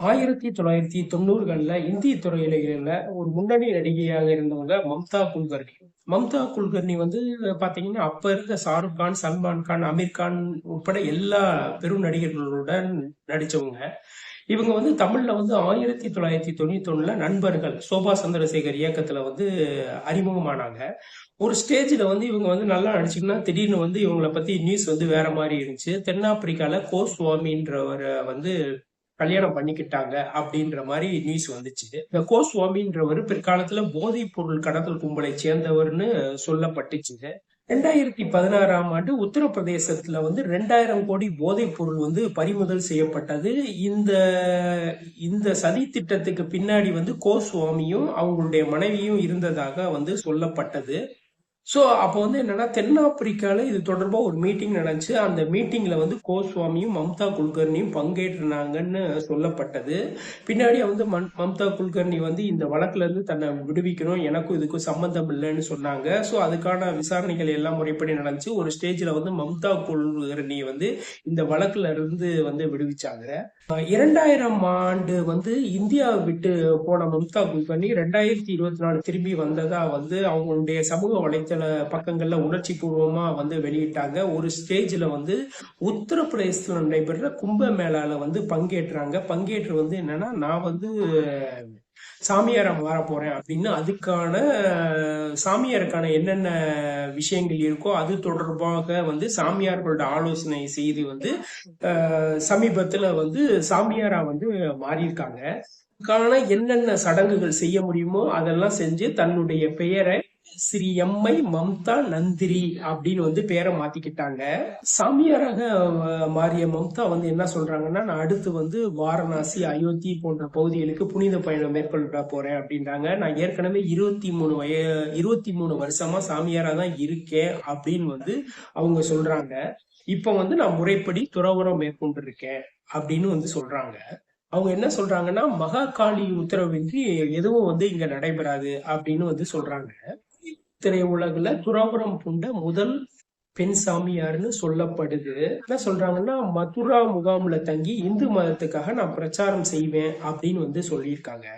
ஆயிரத்தி தொள்ளாயிரத்தி தொண்ணூறுகளில் இந்திய துறையில ஒரு முன்னணி நடிகையாக இருந்தவங்க மம்தா குல்கர்னி மம்தா குல்கர்னி வந்து பாத்தீங்கன்னா அப்ப இருந்த ஷாருக் கான் சல்மான் கான் அமீர் கான் உட்பட எல்லா பெரும் நடிகர்களுடன் நடிச்சவங்க. இவங்க வந்து தமிழ்ல வந்து ஆயிரத்தி தொள்ளாயிரத்தி தொண்ணூத்தி ஒண்ணுல நண்பர்கள் சோபா சந்திரசேகர் இயக்கத்துல வந்து அறிமுகமானாங்க. ஒரு ஸ்டேஜில் வந்து இவங்க வந்து நல்லா நடிச்சிங்கன்னா திடீர்னு வந்து இவங்களை பத்தி நியூஸ் வந்து வேற மாதிரி இருந்துச்சு. தென்னாப்பிரிக்கால கோஸ்வாமின்றவரை வந்து கல்யாணம் பண்ணிக்கிட்டாங்க அப்படின்ற மாதிரி நியூஸ் வந்துச்சு. இந்த கோஸ்வாமின்றவர் பிற்காலத்துல போதைப் பொருள் கடத்தல் கும்பலை சேர்ந்தவர்னு சொல்லப்பட்டுச்சு. ரெண்டாயிரத்தி பதினாறாம் ஆண்டு உத்தரப்பிரதேசத்துல வந்து ரெண்டாயிரம் கோடி போதைப் பொருள் வந்து பறிமுதல் செய்யப்பட்டது. இந்த இந்த சதி திட்டத்துக்கு பின்னாடி வந்து கோஸ்வாமியும் அவங்களுடைய மனைவியும் இருந்ததாக வந்து சொல்லப்பட்டது. ஸோ அப்போ வந்து என்னன்னா தென்னாப்பிரிக்காவில் இது தொடர்பாக ஒரு மீட்டிங் நடந்துச்சு. அந்த மீட்டிங்கில் வந்து கோஸ்வாமியும் மம்தா குல்கர்னியும் பங்கேற்றினாங்கன்னு சொல்லப்பட்டது. பின்னாடி வந்து மம்தா குல்கர்னி வந்து இந்த வழக்குலேருந்து தன்னை விடுவிக்கணும் எனக்கும் இதுக்கும் சம்மந்தம் இல்லைன்னு சொன்னாங்க. ஸோ அதுக்கான விசாரணைகள் எல்லாம் முறைப்படி நடந்துச்சு. ஒரு ஸ்டேஜில் வந்து மம்தா குல்கர்னி வந்து இந்த வழக்குல இருந்து வந்து விடுவிச்சாங்க. இரண்டாயிரம் ஆண்டு வந்து இந்தியாவை விட்டு போன மம்தா குல்கர்னி ரெண்டாயிரத்தி இருபத்தி நாலு திரும்பி வந்ததா வந்து அவங்களுடைய சமூக வலை சில பக்கங்கள்ல உணர்ச்சி பூர்வமா வந்து வெளியிட்டாங்க. ஒரு ஸ்டேஜ்ல வந்து உத்தரப்பிரதேசத்துல நடைபெற கும்ப மேளால வந்து பங்கேற்றாங்க. பங்கேற்று வந்து என்னன்னா நான் வந்து சாமியாரா மாற போறேன் அப்படின்னு அதுக்கான சாமியாருக்கான என்னென்ன விஷயங்கள் இருக்கோ அது தொடர்பாக வந்து சாமியார்களோட ஆலோசனை செய்து வந்து சமீபத்துல வந்து சாமியாரா வந்து மாறியிருக்காங்க. அதுக்கான என்னென்ன சடங்குகள் செய்ய முடியுமோ அதெல்லாம் செஞ்சு தன்னுடைய பெயரை ஸ்ரீ எம்ஐ மம்தா நந்திரி அப்படின்னு வந்து பேரை மாத்திக்கிட்டாங்க. சாமியாராக மாறிய மம்தா வந்து என்ன சொல்றாங்கன்னா நான் அடுத்து வந்து வாரணாசி அயோத்தி போன்ற பகுதிகளுக்கு புனித பயணம் மேற்கொள்ள போறேன் அப்படின்றாங்க. நான் ஏற்கனவே இருபத்தி மூணு வய இருபத்தி மூணு வருஷமா சாமியாரா தான் இருக்கேன் அப்படின்னு வந்து அவங்க சொல்றாங்க. இப்ப வந்து நான் முறைப்படி துறவரம் மேற்கொண்டு இருக்கேன் அப்படின்னு வந்து சொல்றாங்க. அவங்க என்ன சொல்றாங்கன்னா மகா காளி உத்தரவின்றி எதுவும் வந்து இங்க நடைபெறாது அப்படின்னு வந்து சொல்றாங்க. திரையுலகில் துறவரம் பூண்ட முதல் பெண் சாமியார்னு சொல்லப்படுது. என்ன சொல்றாங்கன்னா மதுரா முகாம்ல தங்கி இந்து மதத்துக்காக நான் பிரச்சாரம் செய்வேன் அப்படின்னு வந்து சொல்லியிருக்காங்க.